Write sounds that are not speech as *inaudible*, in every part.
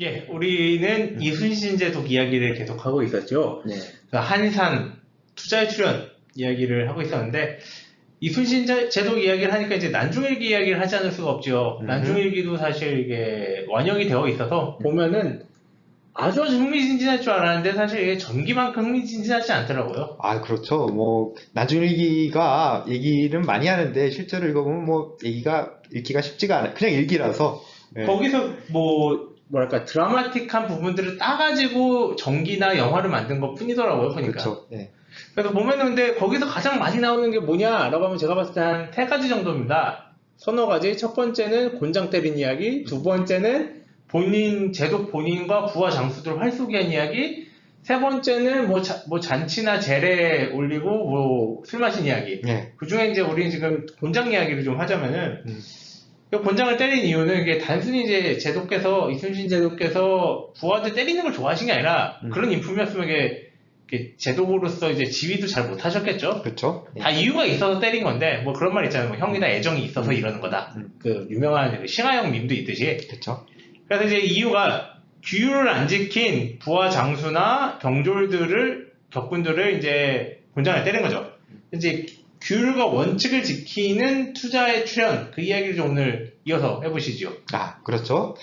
예, 우리는 음. 이순신 제독 이야기를 계속 하고 있었죠. 네. 그 한산 투자의 출현 이야기를 하고 있었는데 이순신 제- 제독 이야기를 하니까 이제 난중일기 이야기를 하지 않을 수가 없죠. 음. 난중일기도 사실 이게 완영이 되어 있어서 보면은 아주 아주 흥미진진할 줄 알았는데 사실 이게 전기만큼 흥미진진하지 않더라고요. 아, 그렇죠. 뭐, 나중일기가 얘기는 많이 하는데, 실제로 읽어보면 뭐, 얘기가, 읽기가 쉽지가 않아요. 그냥 일기라서. 네. 거기서 뭐 뭐랄까 드라마틱한 부분들을 따가지고 전기나 영화를 만든 것 뿐이더라고요 보니까. 그렇죠. 네. 그래서 보면은 근데 거기서 가장 많이 나오는 게 뭐냐라고 하면 제가 봤을 때 한 세 가지 정도입니다. 서너 가지. 첫 번째는 곤장 때린 이야기, 두 번째는 본인 제독 본인과 부하 장수들 활쏘기한 이야기, 세 번째는 뭐, 자- 뭐 잔치나 재래 올리고 뭐 술 마신 이야기. 네. 그 중에 이제 우리 지금 곤장 이야기를 좀 하자면은 음. 그 곤장을 때린 이유는 이게 단순히 이제 제독께서 이순신 제독께서 부하들 때리는 걸 좋아하신 게 아니라 음. 그런 인품이었으면 이게, 이게 제독으로서 이제 지휘도 잘 못하셨겠죠. 그렇죠. 네. 다 이유가 있어서 때린 건데 뭐 그런 말 있잖아요. 뭐 형이다 애정이 있어서 음. 이러는 거다. 음. 그 유명한 그 싱하형 밈도 있듯이. 그렇죠. 그래서 이제 이유가 규율을 안 지킨 부하 장수나 병졸들을 격군들을 이제 곤장을 때린 거죠. 이제 규율과 원칙을 지키는 투자의 출현 그 이야기를 좀 오늘 이어서 해보시죠. 아, 그렇죠.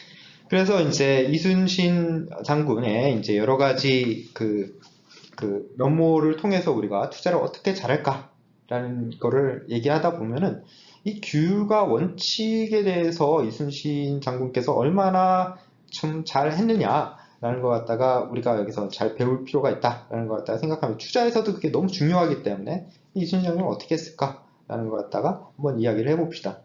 그래서 이제 이순신 장군의 이제 여러 가지 그, 그 면모를 통해서 우리가 투자를 어떻게 잘할까라는 거를 얘기하다 보면은 이 규율과 원칙에 대해서 이순신 장군께서 얼마나 좀 잘 했느냐 라는 것 갖다가 우리가 여기서 잘 배울 필요가 있다 라는 것 갖다가 생각하면 투자에서도 그게 너무 중요하기 때문에 이순신 장군은 어떻게 했을까 라는 것 갖다가 한번 이야기를 해봅시다.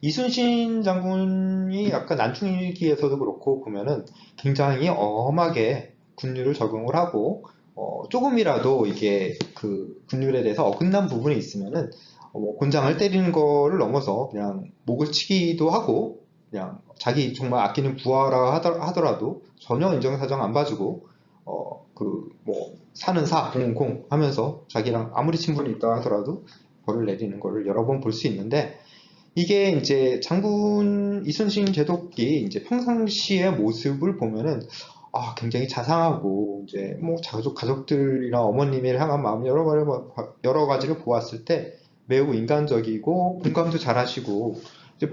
이순신 장군이 아까 난충일기에서도 그렇고 보면은 굉장히 엄하게 군율을 적용을 하고 어, 조금이라도 이게 그 군율에 대해서 어긋난 부분이 있으면은 어, 뭐 곤장을 때리는 거를 넘어서 그냥 목을 치기도 하고 그냥 자기 정말 아끼는 부하라 하더- 하더라도 전혀 인정사정 안 봐주고 어 그 뭐 사는 사 공공 하면서 자기랑 아무리 친분이 있다 하더라도 벌을 내리는 거를 여러 번 볼 수 있는데 이게 이제 장군 이순신 제독이 이제 평상시의 모습을 보면은 아 굉장히 자상하고 이제 뭐 가족 가족들이나 어머님을 향한 마음 여러 가지 여러 가지를 보았을 때 매우 인간적이고 공감도 잘하시고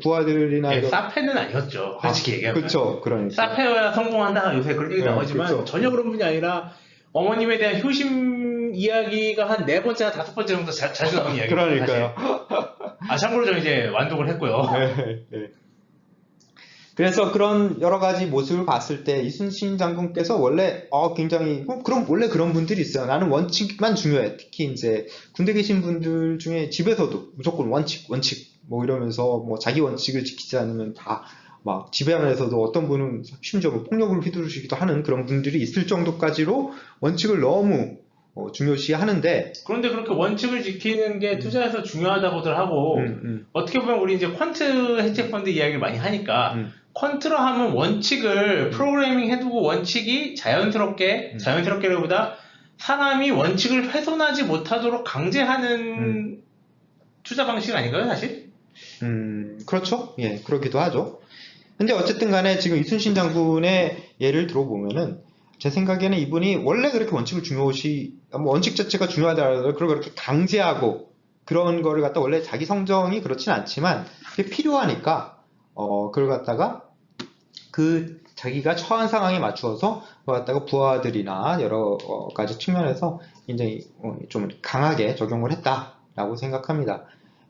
부하들이나 예, 이런- 사페는 아니었죠. 솔직히 얘기하면. 그렇죠 그러니까 사페여야 성공한다 요새 그런 얘기 네, 나오지만 그렇죠. 전혀 그런 분이 아니라 어머님에 대한 효심 이야기가 한 네 번째나 다섯 번째 정도 자, 자주 나오는 이야기예요. 그러니까요. 아 참고로 저 이제 완독을 했고요. *laughs* 네, 네. 그래서 그런 여러 가지 모습을 봤을 때 이순신 장군께서 원래 어 굉장히 어, 그럼 원래 그런 분들이 있어요. 나는 원칙만 중요해. 특히 이제 군대 계신 분들 중에 집에서도 무조건 원칙 원칙 뭐 이러면서 뭐 자기 원칙을 지키지 않으면 다막 집에 안에서도 어떤 분은 심지어 뭐 폭력을 휘두르시기도 하는 그런 분들이 있을 정도까지로 원칙을 너무 어, 중요시 하는데 그런데 그렇게 원칙을 지키는 게 투자에서 중요하다고들 하고 음, 음, 어떻게 보면 우리 이제 퀀트 해치펀드 이야기를 많이 하니까 음. 퀀트로 하면 원칙을 프로그래밍 해두고 원칙이 자연스럽게 음. 자연스럽게보다 사람이 원칙을 훼손하지 못하도록 강제하는 음. 투자 방식 아닌가요 사실? 음, 그렇죠. 예, 그러기도 하죠. 근데 어쨌든 간에 지금 이순신 장군의 예를 들어보면은 제 생각에는 이분이 원래 그렇게 원칙을 중요시, 뭐 원칙 자체가 중요하다라도 그걸 그렇게 강제하고 그런 거를 갖다 원래 자기 성정이 그렇진 않지만 그게 필요하니까 어, 그걸 갖다가 그 자기가 처한 상황에 맞추어서 그걸 갖다가 부하들이나 여러 어, 가지 측면에서 굉장히 어, 좀 강하게 적용을 했다라고 생각합니다.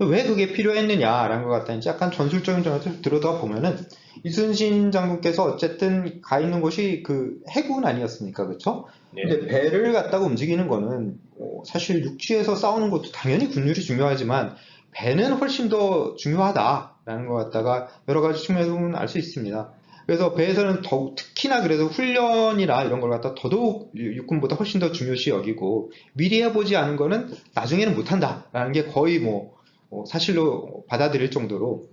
왜 그게 필요했느냐라는 것 같다. 이제 약간 전술적인 점에서 들여다 보면은 이순신 장군께서 어쨌든 가 있는 곳이 그 해군 아니었습니까, 그렇죠? 네. 근데 배를 갖다가 움직이는 거는 어, 사실 육지에서 싸우는 것도 당연히 군율이 중요하지만 배는 훨씬 더 중요하다라는 것 같다가 여러 가지 측면에서 보면 알 수 있습니다. 그래서 배에서는 더욱 특히나 그래서 훈련이나 이런 걸 갖다 더더욱 육군보다 훨씬 더 중요시 여기고 미리 해보지 않은 거는 나중에는 못한다라는 게 거의 뭐 어, 사실로 받아들일 정도로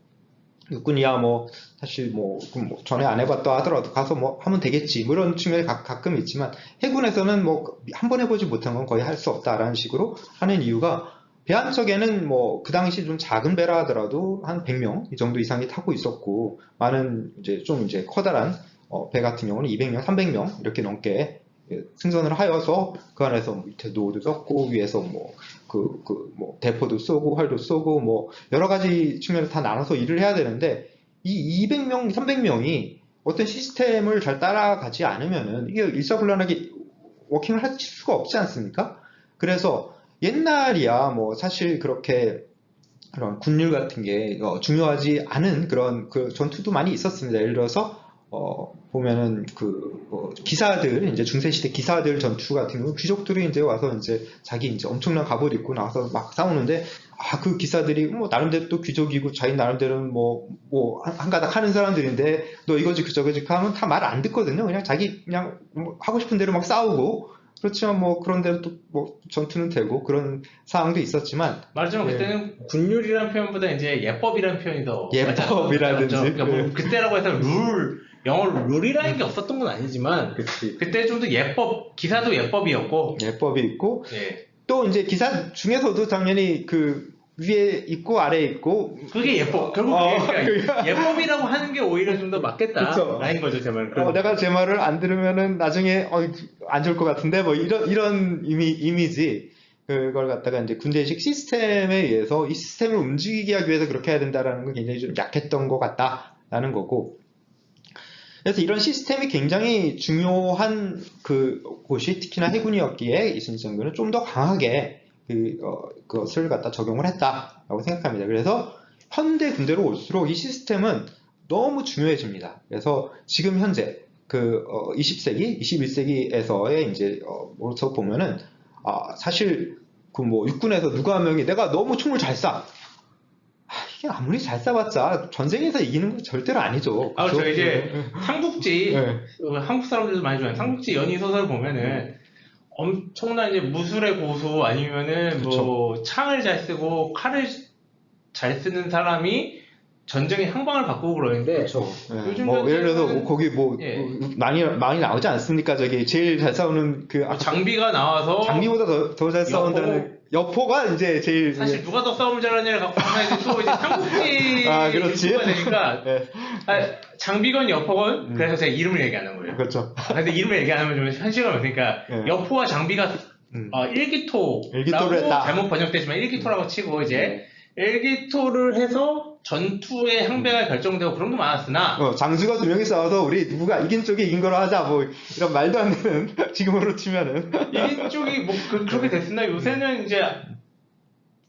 육군이야 뭐 사실 뭐, 뭐 전에 안 해봤다 하더라도 가서 뭐 하면 되겠지. 뭐 이런 측면이 가, 가끔 있지만 해군에서는 뭐 한 번 해보지 못한 건 거의 할 수 없다라는 식으로 하는 이유가 배한 척에는 뭐 그 당시 좀 작은 배라 하더라도 한 100명 이 정도 이상이 타고 있었고 많은 이제 좀 이제 커다란 어, 배 같은 경우는 200명, 300명 이렇게 넘게 예, 승선을 하여서 그 안에서 밑에 노도 섞고 위에서 뭐 그 그 뭐 대포도 쏘고 활도 쏘고 뭐 여러 가지 측면에서 다 나눠서 일을 해야 되는데 이 200명, 300명이 어떤 시스템을 잘 따라가지 않으면은 이게 일사불란하게 워킹을 할 수가 없지 않습니까? 그래서 옛날이야 뭐 사실 그렇게 그런 군율 같은 게 어, 중요하지 않은 그런 그 전투도 많이 있었습니다. 예를 들어서 어, 보면은 그 어, 기사들 이제 중세 시대 기사들 전투 같은 경우 귀족들이 이제 와서 이제 자기 이제 엄청난 갑옷 입고 나와서 막 싸우는데 아 그 기사들이 뭐 나름대로 또 귀족이고 자기 나름대로는 뭐 뭐 한가닥 하는 사람들인데 너 이거지 그저거지 하면 다 말 안 듣거든요. 그냥 자기 그냥 뭐 하고 싶은 대로 막 싸우고 그렇지만 뭐 그런 대로 또뭐 전투는 되고 그런 상황도 있었지만 말하자면 예. 그때는 군율이라는 표현보다 이제 예법이라는 표현이 더 예법이라든지. 그러니까 뭐 그때라고 해서 룰 영어로 룰이라는 게 없었던 건 아니지만 그치. 그때 좀 더 예법 기사도 예법이었고 예법이 있고 예. 또 이제 기사 중에서도 당연히 그 위에 있고 아래에 있고 그게 예법 결국 어, 예법이라고 하는 게 오히려 좀 더 맞겠다 그쵸. 라는 거죠 제 말은 어, 내가 제 말을 안 들으면은 나중에 어, 안 좋을 것 같은데 뭐 이런 이런 이미 이미지 그걸 갖다가 이제 군대식 시스템에 의해서 이 시스템을 움직이게 하기 위해서 그렇게 해야 된다라는 건 굉장히 좀 약했던 것 같다라는 거고 그래서 이런 시스템이 굉장히 중요한 그 곳이 특히나 해군이었기에 이순신 장군은 좀 더 강하게 그 어, 그것을 갖다 적용을 했다라고 생각합니다. 그래서 현대 군대로 올수록 이 시스템은 너무 중요해집니다. 그래서 지금 현재 그 20세기, 21세기에서의 이제 어, 보면은 아, 사실 그 뭐 육군에서 누가 한 명이 내가 너무 총을 잘 쏴. 아, 이게 아무리 잘 쏴봤자 전쟁에서 이기는 건 절대로 아니죠. 아, 저 그죠? 이제 삼국지 네. 어, 한국 사람들도 많이 좋아하는 삼국지 연희 소설 보면은 엄청난 이제 무술의 고수 아니면은 뭐 창을 잘 쓰고 칼을 잘 쓰는 사람이 전쟁의 항방을 바꾸고 그러는데 그렇죠. 예, 요즘 뭐 예를 들어서 뭐 거기 뭐 예. 많이 많이 나오지 않습니까? 저기 제일 잘 싸우는 그뭐 장비가 나와서 장비보다 더 잘 싸운다는 여포가 이제 제일 사실 누가 더 싸움을 잘하냐를 갖고 이제 또 이제 삼국지 아, 그렇지. 가 되니까 예, *laughs* 아, 장비건 여포건 음. 그래서 제가 이름을 얘기 안한 거예요. 그렇죠. 아, 근데 이름을 얘기 안 하면 좀 현실감 없으니까 예. 여포와 장비가 음. 어, 일기토라고 일기토를 했다. 잘못 번역되지만 일기토라고 치고 이제 일기토를 해서 전투의 항배가 결정되고 그런 게 많았으나 어, 장수가 두 명이 싸워서 우리 누구가 이긴 쪽이 이긴 거로 하자 뭐 이런 말도 안 되는 *laughs* 지금으로 치면은. 이긴 쪽이 뭐 그, 렇게 됐으나 요새는 이제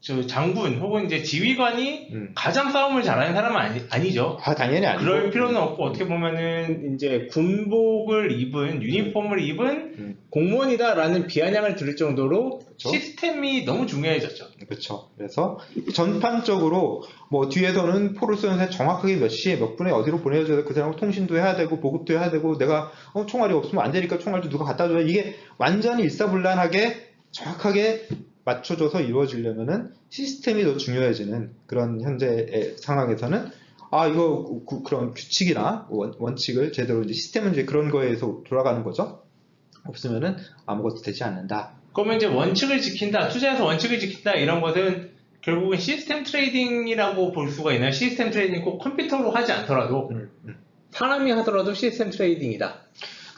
저 장군 혹은 이제 지휘관이 음. 가장 싸움을 잘하는 사람은 아니, 아니죠. 아 당연히 아니고 그럴 필요는 없고 어떻게 보면은 이제 군복을 입은 유니폼을 입은 음. 공무원이다라는 비아냥을 들을 정도로 그쵸. 시스템이 너무 중요해졌죠. 그렇죠. 그래서 전판적으로 뭐 뒤에서는 포를 쏘는데 정확하게 몇 시에 몇 분에 어디로 보내줘야 돼. 그 사람 통신도 해야 되고 보급도 해야 되고 내가 어, 총알이 없으면 안 되니까 총알도 누가 갖다 줘야 이게 완전히 일사불란하게 정확하게 맞춰줘서 이루어지려면은 시스템이 더 중요해지는 그런 현재의 상황에서는 아 이거 그, 런 규칙이나 원, 원칙을 제대로 이제 시스템은 이제 그런 거에서 돌아가는 거죠. 없으면은 아무것도 되지 않는다. 그러면 이제 원칙을 지킨다, 투자에서 원칙을 지킨다 이런 것은 결국은 시스템 트레이딩이라고 볼 수가 있나요? 시스템 트레이딩 꼭 컴퓨터로 하지 않더라도 음, 음. 사람이 하더라도 시스템 트레이딩이다.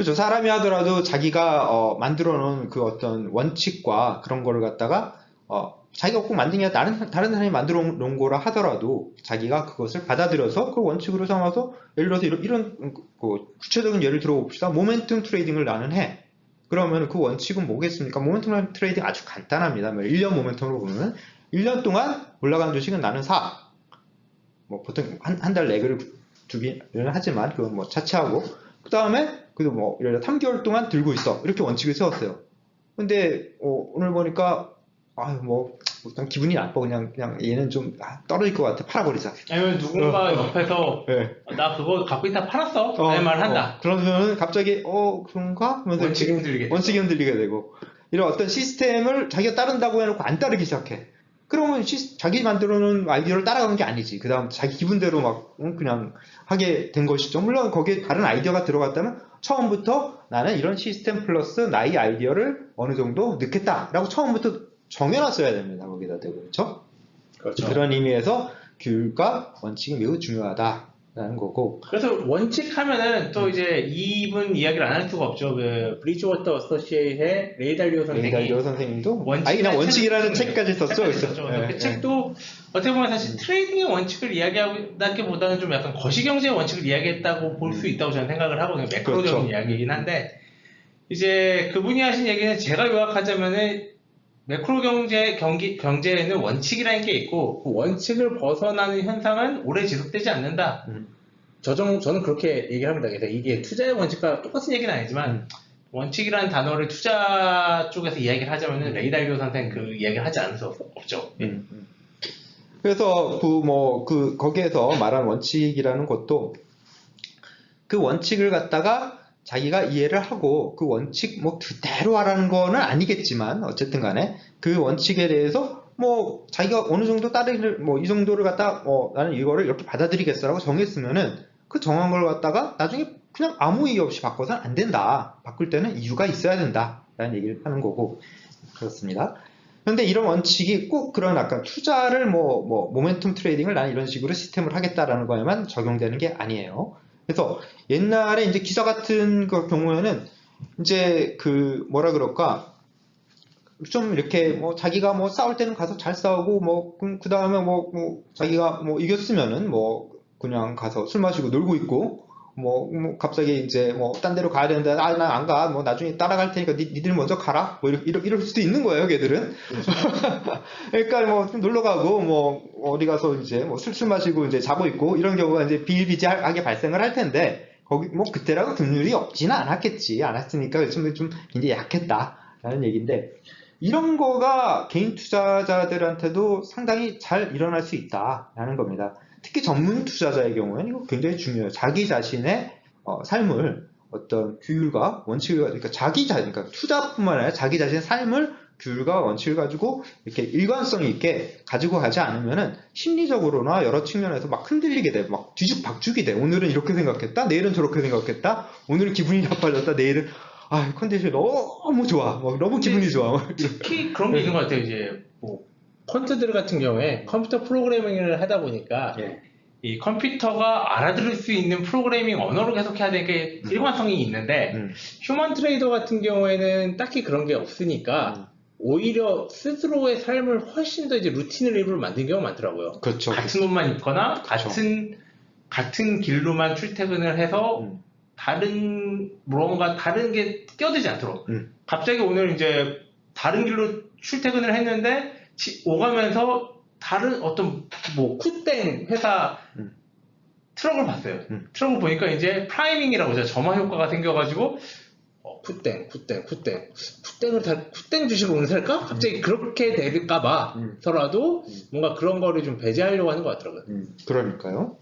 그렇죠. 사람이 하더라도 자기가 어, 만들어 놓은 그 어떤 원칙과 그런 거를 갖다가 어, 자기가 꼭 만든 게 아니라 다른, 다른 사람이 만들어 놓은 거라 하더라도 자기가 그것을 받아들여서 그 원칙으로 삼아서 예를 들어서 이런, 이런 음, 그 구체적인 예를 들어 봅시다. 모멘텀 트레이딩을 나는 해. 그러면 그 원칙은 뭐겠습니까? 모멘텀 트레이딩 아주 간단합니다. 뭐 1년 모멘텀으로 보면 1년 동안 올라가는 주식은 나는 사. 뭐 보통 한 한 달 레그를 두기는 하지만 그건 뭐 차치하고 그 다음에 그래도 뭐 예를 들어 3개월 동안 들고 있어 이렇게 원칙을 세웠어요. 근데 어, 오늘 보니까 아유 뭐 일단 기분이 나빠 그냥 그냥 얘는 좀 아, 떨어질 것 같아 팔아버리자. 아니면 누군가 옆에서 네. 나 그거 갖고 있다 팔았어? 라는 말을 한다. 어, 그러면은 갑자기 어 그런가 하면서 원칙이 흔들리게. 원칙이 흔들리게 되고 이런 어떤 시스템을 자기가 따른다고 해놓고 안 따르기 시작해. 그러면 시- 자기 만들어 놓은 아이디어를 따라가는 게 아니지. 그 다음 자기 기분대로 막 응, 그냥 하게 된 것이죠. 물론 거기에 다른 아이디어가 들어갔다면 처음부터 나는 이런 시스템 플러스 나의 아이디어를 어느 정도 넣겠다라고 처음부터 정해놨어야 됩니다. 거기다 대고 그렇죠? 그렇죠. 그런 의미에서 규율과 원칙이 매우 중요하다. 라는 거고 그래서 원칙 하면은 또 이제 이분 이야기를 안 할 수가 없죠. 그 브리즈워터 어서시에이트의 레이달리오 선생이 레이달리오 선생님도 원칙이라는 아니 그냥 원칙이라는 책을 책까지 썼죠. 썼죠. 예, 그 예. 책도 어떻게 보면 사실 트레이딩의 원칙을 이야기하기보다는 좀 약간 거시경제의 원칙을 이야기했다고 볼 수 있다고 저는 생각을 하고 그냥 매크로적인 음. 그렇죠. 이야기이긴 한데 이제 그분이 하신 얘기는 제가 요약하자면은 매크로 경제 경기 경제에는 원칙이라는 게 있고 그 원칙을 벗어나는 현상은 오래 지속되지 않는다. 음. 저 정, 저는 그렇게 얘기를 합니다. 그래서 이게 투자의 원칙과 똑같은 얘기는 아니지만 음. 원칙이라는 단어를 투자 쪽에서 이야기를 하자면은 레이달리오 선생 그 이야기를 하지 않을 수 없죠. 음, 음. 그래서 그 뭐 그 거기에서 말한 원칙이라는 것도 그 원칙을 갖다가 자기가 이해를 하고 그 원칙 뭐 그대로 하라는 거는 아니겠지만 어쨌든 간에 그 원칙에 대해서 뭐 자기가 어느 정도 따르기를 뭐 이 정도를 갖다 뭐 나는 이거를 이렇게 받아들이겠어라고 정했으면은 그 정한 걸 갖다가 나중에 그냥 아무 이유 없이 바꿔서는 안 된다. 바꿀 때는 이유가 있어야 된다라는 얘기를 하는 거고 그렇습니다. 그런데 이런 원칙이 꼭 그런 아까 투자를 뭐, 뭐, 모멘텀 트레이딩을 나는 이런 식으로 시스템을 하겠다라는 거에만 적용되는 게 아니에요. 그래서 옛날에 이제 기사 같은 그 경우에는 이제 그 뭐라 그럴까? 좀 이렇게 뭐 자기가 뭐 싸울 때는 가서 잘 싸우고 뭐그 다음에 뭐, 뭐 자기가 뭐 이겼으면은 뭐 그냥 가서 술 마시고 놀고 있고 뭐, 뭐 갑자기 이제 뭐 딴 데로 가야 되는데 아 난 안 가. 뭐 나중에 따라갈 테니까 니, 니들 먼저 가라. 뭐 이렇게 이럴, 이럴 수도 있는 거예요 걔들은. *laughs* 그러니까 뭐 좀 놀러 가고 뭐 어디 가서 이제 뭐 술술 마시고 이제 자고 있고 이런 경우가 이제 비일비재하게 발생을 할 텐데 거기 뭐 그때라고 금률이 없지는 않았겠지. 않았으니까 좀, 좀 굉장히 약했다라는 얘기인데 이런 거가 개인 투자자들한테도 상당히 잘 일어날 수 있다라는 겁니다. 특히 전문 투자자의 경우에는 이거 굉장히 중요해요. 자기 자신의 어, 삶을 어떤 규율과 원칙을 그러니까 자기 자 그러니까 투자뿐만 아니라 자기 자신의 삶을 규율과 원칙을 가지고 이렇게 일관성 있게 가지고 가지 않으면은 심리적으로나 여러 측면에서 막 흔들리게 돼, 막 뒤죽박죽이 돼. 오늘은 이렇게 생각했다, 내일은 저렇게 생각했다. 오늘은 기분이 나빠졌다, 내일은 아 컨디션이 너무 좋아, 막 너무 기분이 좋아. 특히 그런 게 있는 것 같아요. 이제 뭐 펀트들 같은 경우에 컴퓨터 프로그래밍을 하다 보니까 예. 이 컴퓨터가 알아들을 수 있는 프로그래밍 언어로 계속 해야 되는 게 일관성이 있는데 음. 휴먼 트레이더 같은 경우에는 딱히 그런 게 없으니까 음. 오히려 스스로의 삶을 훨씬 더 이제 루틴을 일부러 만든 경우가 많더라고요. 그렇죠. 같은 옷만 입거나 같은 같은 길로만 출퇴근을 해서 음. 다른 무언가 다른 게 끼어들지 않도록 음. 갑자기 오늘 이제 다른 길로 출퇴근을 했는데 지- 오가면서 다른 어떤 뭐 쿠땡 회사 음. 트럭을 봤어요. 음. 트럭을 보니까 이제 프라이밍이라고 해서 점화 효과가 생겨가지고 어, 쿠땡, 쿠땡, 쿠땡, 쿠땡을 다 쿠땡 주식을 오늘 살까? 갑자기 그렇게 될까봐 음. 서라도 음. 뭔가 그런 거를 좀 배제하려고 하는 것 같더라고요. 음, 그러니까요.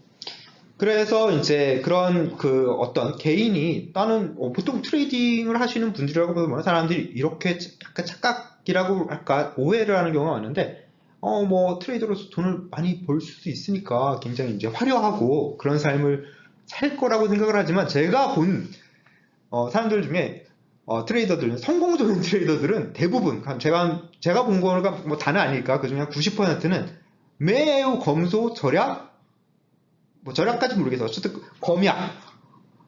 그래서 이제 그런 그 어떤 개인이 나는 어, 보통 트레이딩을 하시는 분들이라고 보면 사람들이 이렇게 약간 착각 이라고 할까? 오해를 하는 경우가 많은데 어 뭐 트레이더로서 돈을 많이 벌 수 있으니까 굉장히 이제 화려하고 그런 삶을 살 거라고 생각을 하지만 제가 본 어, 사람들 중에 어, 트레이더들 성공적인 *laughs* 트레이더들은 대부분 제가 제가 본 거가 뭐 다는 아닐까? 그 중에 한 90%는 매우 검소 절약 뭐 절약까지 모르겠어. 어쨌든 검약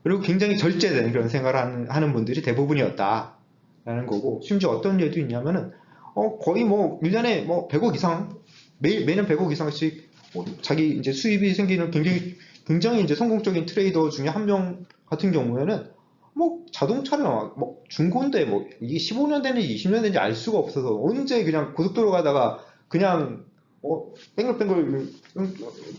그리고 굉장히 절제된 그런 생활을 하는, 하는 분들이 대부분이었다 라는 거고 심지어 어떤 예도 있냐면은 어 거의 뭐 1년에 뭐 100억 이상 매일 매년 100억 이상씩 뭐 자기 이제 수입이 생기는 굉장히 굉장히 이제 성공적인 트레이더 중에 한 명 같은 경우에는 뭐 자동차를 막- 뭐 중고인데 뭐 이게 15년 됐는지 20년 됐는지 알 수가 없어서 언제 그냥 고속도로 가다가 그냥 어 뱅글뱅글 음,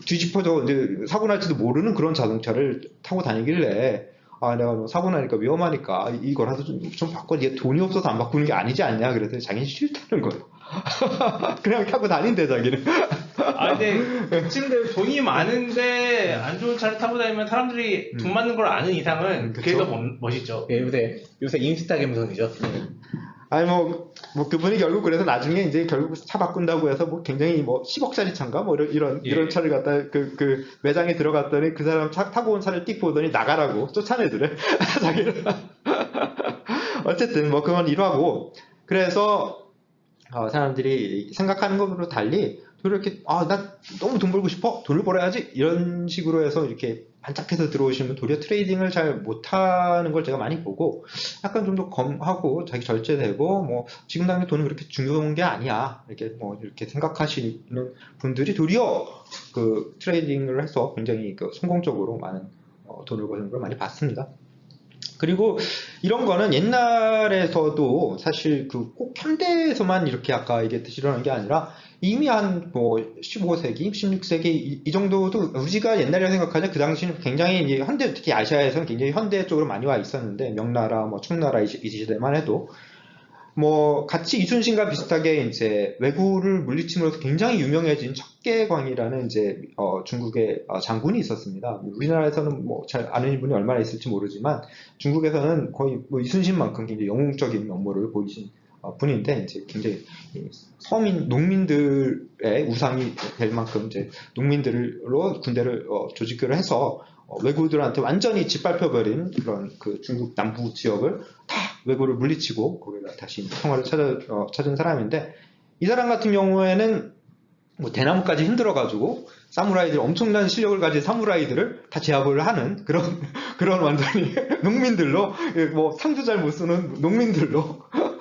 뒤집어져 이제 사고 날지도 모르는 그런 자동차를 타고 다니길래 아 내가 뭐 사고 나니까 위험하니까 이거라도 좀, 좀 바꿔. 이게 돈이 없어서 안 바꾸는 게 아니지 않냐? 그래서 자기는 싫다는 거예요. *laughs* 그냥 타고 다닌대 자기는. 아, 근데 *laughs* 그쯤 되면 돈이 많은데 안 좋은 차를 타고 다니면 사람들이 돈 많은 걸 아는 이상은 음, 그게. 더 멋- 멋있죠. 예, 요새 요새 인스타 감성이죠. 아니 뭐, 뭐 그분이 결국 그래서 나중에 이제 결국 차 바꾼다고 해서 뭐 굉장히 뭐 10억짜리 차인가? 뭐 이런 이런, 예. 이런 차를 갖다 그, 그 매장에 들어갔더니 그 사람 차, 타고 온 차를 띡 보더니 나가라고 쫓아내더래. *laughs* 자기를 *laughs* 어쨌든 뭐 그건 일화고. 그래서 어, 사람들이 생각하는 것으로 달리 이렇게 아 나 너무 돈 벌고 싶어? 돈을 벌어야지? 이런 식으로 해서 이렇게 반짝해서 들어오시면 도리어 트레이딩을 잘 못하는 걸 제가 많이 보고 약간 좀 더 검하고 자기 절제되고 뭐 지금 당장 돈은 그렇게 중요한 게 아니야. 이렇게 뭐 이렇게 생각하시는 분들이 도리어 그 트레이딩을 해서 굉장히 그 성공적으로 많은 어, 돈을 버는 걸 많이 봤습니다. 그리고 이런 거는 옛날에서도 사실 그 꼭 현대에서만 이렇게 아까 얘기했듯이 일어난 게 아니라 이미 한 뭐 15세기, 16세기 이, 이 정도도 우리가 옛날이라 생각하자 그 당시는 굉장히 현대 특히 아시아에서는 굉장히 현대 쪽으로 많이 와 있었는데 명나라, 뭐 청나라 이, 시- 이 시대만 해도 뭐 같이 이순신과 비슷하게 이제 왜구를 물리침으로써 굉장히 유명해진 척계광이라는 이제 어, 중국의 어, 장군이 있었습니다. 우리나라에서는 뭐 잘 아는 분이 얼마나 있을지 모르지만 중국에서는 거의 뭐 이순신만큼 굉장히 영웅적인 면모를 보이신 어, 분인데 이제 굉장히 이 서민 농민들의 우상이 될 만큼 이제 농민들로 군대를 어, 조직을 해서 어, 왜구들한테 완전히 짓밟혀버린 그런 그 중국 남부 지역을 다 왜구를 물리치고 거기다 다시 평화를 찾아, 어, 찾은 사람인데 이 사람 같은 경우에는 뭐 대나무까지 흔들어가지고 사무라이들 엄청난 실력을 가진 사무라이들을 다 제압을 하는 그런 *laughs* 그런 완전히 *laughs* 농민들로 예, 뭐 상도 잘 못 쓰는 농민들로 *laughs*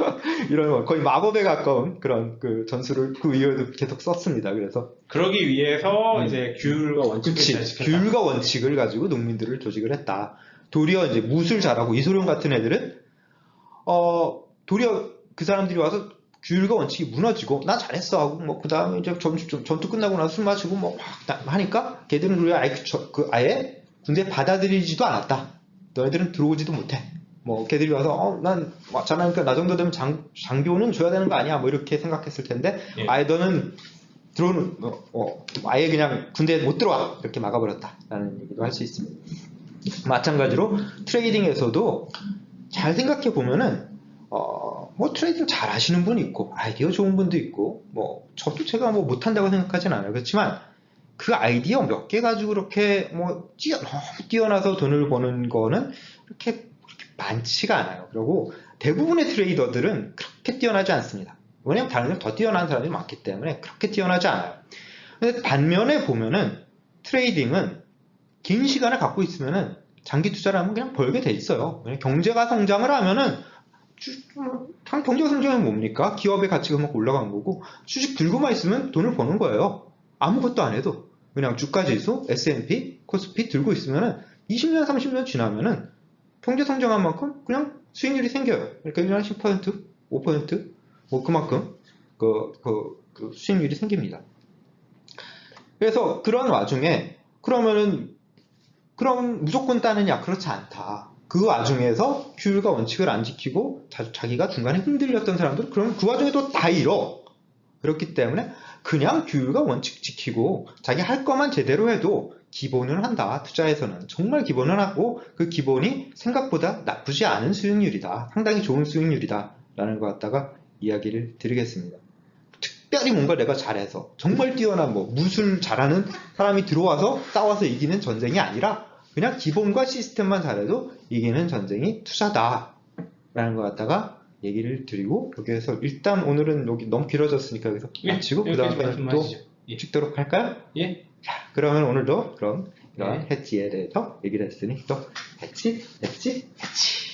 이런 거의 마법에 가까운 그런 그 전술을 그 이후에도 계속 썼습니다. 그래서 그러기 위해서 음. 이제 규율과 원칙을 그치. 규율과 원칙을 가지고 농민들을 조직을 했다. 도리어 이제 무술 잘하고 이소룡 같은 애들은 어 도리어 그 사람들이 와서 규율과 원칙이 무너지고 나 잘했어 하고 뭐 그 다음에 이제 전- 전투 끝나고 나서 술 마시고 뭐 막 하니까 걔들은 도리어 아예, 그 아예 군대 받아들이지도 않았다. 너희들은 들어오지도 못해. 뭐 걔들이 와서 어 난 잘하니까 나 정도 되면 장, 장교는 줘야 되는 거 아니야 뭐 이렇게 생각했을 텐데 예. 아예 너는 들어오는 어, 어, 아예 그냥 군대에 못 들어와 이렇게 막아버렸다라는 얘기도 할 수 있습니다. 마찬가지로 트레이딩에서도 잘 생각해 보면은 어, 뭐 트레이딩 잘 하시는 분이 있고 아이디어 좋은 분도 있고 뭐 저도 제가 뭐 못한다고 생각하진 않아요. 그렇지만 그 아이디어 몇 개 가지고 그렇게 뭐 뛰어 너무 뛰어나서 돈을 버는 거는 그렇게 많지가 않아요. 그리고 대부분의 트레이더들은 그렇게 뛰어나지 않습니다. 왜냐면 다른 더 뛰어난 사람들이 많기 때문에 그렇게 뛰어나지 않아요. 근데 반면에 보면은 트레이딩은 긴 시간을 갖고 있으면은 장기 투자를 하면 그냥 벌게 돼 있어요. 경제가 성장을 하면은 당- 경제가 성장하면 뭡니까? 기업의 가치가 막 올라간 거고 주식 들고만 있으면 돈을 버는 거예요. 아무것도 안 해도 그냥 주가 지수, S&P, 코스피 들고 있으면은 20년, 30년 지나면은 경제 성장한 만큼 그냥 수익률이 생겨요. 그러니까 1년에 10%, 5%, 뭐 그만큼 그, 그, 그 수익률이 생깁니다. 그래서 그런 와중에 그러면은 그럼 무조건 따느냐 그렇지 않다. 그 와중에서 규율과 원칙을 안 지키고 자, 기가 중간에 흔들렸던 사람들 그럼 그 와중에도 다 잃어. 그렇기 때문에 그냥 규율과 원칙 지키고 자기 할 것만 제대로 해도 기본은 한다. 투자에서는 정말 기본은 하고 그 기본이 생각보다 나쁘지 않은 수익률이다. 상당히 좋은 수익률이다. 라는 것 갖다가 이야기를 드리겠습니다. 특별히 뭔가 내가 잘해서 정말 뛰어난 뭐 무술 잘하는 사람이 들어와서 싸워서 이기는 전쟁이 아니라 그냥 기본과 시스템만 잘해도 이기는 전쟁이 투자다 라는 것 갖다가 얘기를 드리고 여기에서 일단 오늘은 여기 너무 길어졌으니까 여기서 예, 마치고 그 다음에 또. 예. 찍도록 할까요? 예. 그러면 오늘도 그럼 이런 네. 해치에 대해서 얘기를 했으니 또 해치 해치 해치